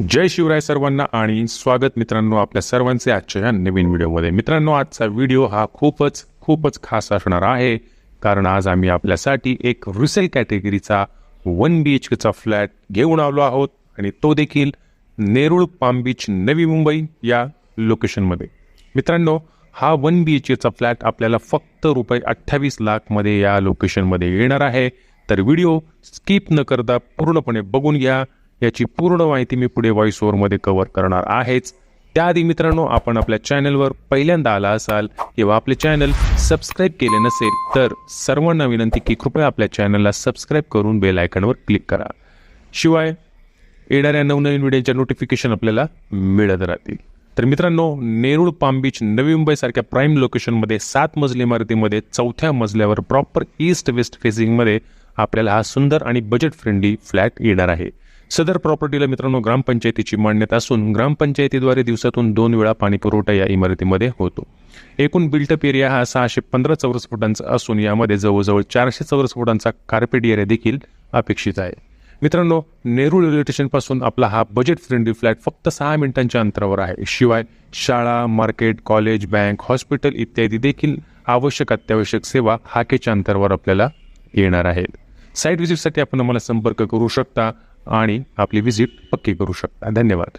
जय शिवराय सर्वांना आणि स्वागत मित्रांनो आपल्या सर्वांचे आजच्या या नवीन व्हिडिओमध्ये. मित्रांनो आजचा व्हिडिओ हा खूपच खूपच खास असणार आहे. कारण आज आम्ही आपल्यासाठी एक रिसेल कॅटेगरीचा वन बी एच केचा फ्लॅट घेऊन आलो आहोत. आणि तो देखील नेरुळ पाम बीच नवी मुंबई या लोकेशनमध्ये मित्रांनो हा वन बी एच केचा फ्लॅट आपल्याला फक्त रुपये अठ्ठावीस लाखमध्ये या लोकेशनमध्ये येणार आहे. तर व्हिडिओ स्किप न करता पूर्णपणे बघून घ्या. याची पूर्ण माहिती मी पुढे व्हॉइस ओव्हरमध्ये कव्हर करणार आहेच. त्याआधी मित्रांनो आपण आपल्या चॅनलवर पहिल्यांदा आला असाल किंवा आपले चॅनल सबस्क्राईब केले नसेल तर सर्वांना विनंती की कृपया आपल्या चॅनलला सबस्क्राईब करून बेल आयकॉनवर क्लिक करा. शिवाय येणाऱ्या नवनवीन व्हिडिओच्या नोटिफिकेशन आपल्याला मिळत राहतील. तर मित्रांनो नेरूळ पाम बीच नवी मुंबईसारख्या प्राईम लोकेशनमध्ये सात मजली इमारतीमध्ये चौथ्या मजल्यावर प्रॉपर ईस्ट वेस्ट फेसिंगमध्ये आपल्याला हा सुंदर आणि बजेट फ्रेंडली फ्लॅट येणार आहे. सदर प्रॉपर्टीला मित्रांनो ग्रामपंचायतीची मान्यता असून ग्रामपंचायतीद्वारे दिवसातून दोन वेळा पाणी पुरवठा या इमारतीमध्ये होतो. एकूण बिल्टअप एरिया हा सहाशे पंधरा चौरस फुटांचा असून यामध्ये जवळजवळ चारशे चौरस फुटांचा कार्पेट एरिया देखील अपेक्षित आहे. मित्रांनो नेहरू रेल्वे स्टेशनपासून आपला हा बजेट फ्रेंडली फ्लॅट फक्त सहा मिनिटांच्या अंतरावर आहे. शिवाय शाळा मार्केट कॉलेज बँक हॉस्पिटल इत्यादी देखील आवश्यक अत्यावश्यक सेवा हाकेच्या अंतरावर आपल्याला येणार आहेत. साईट व्हिजिटसाठी आपण आम्हाला संपर्क करू शकता. आणि आपली व्हिजिट पक्की करू शकता. धन्यवाद.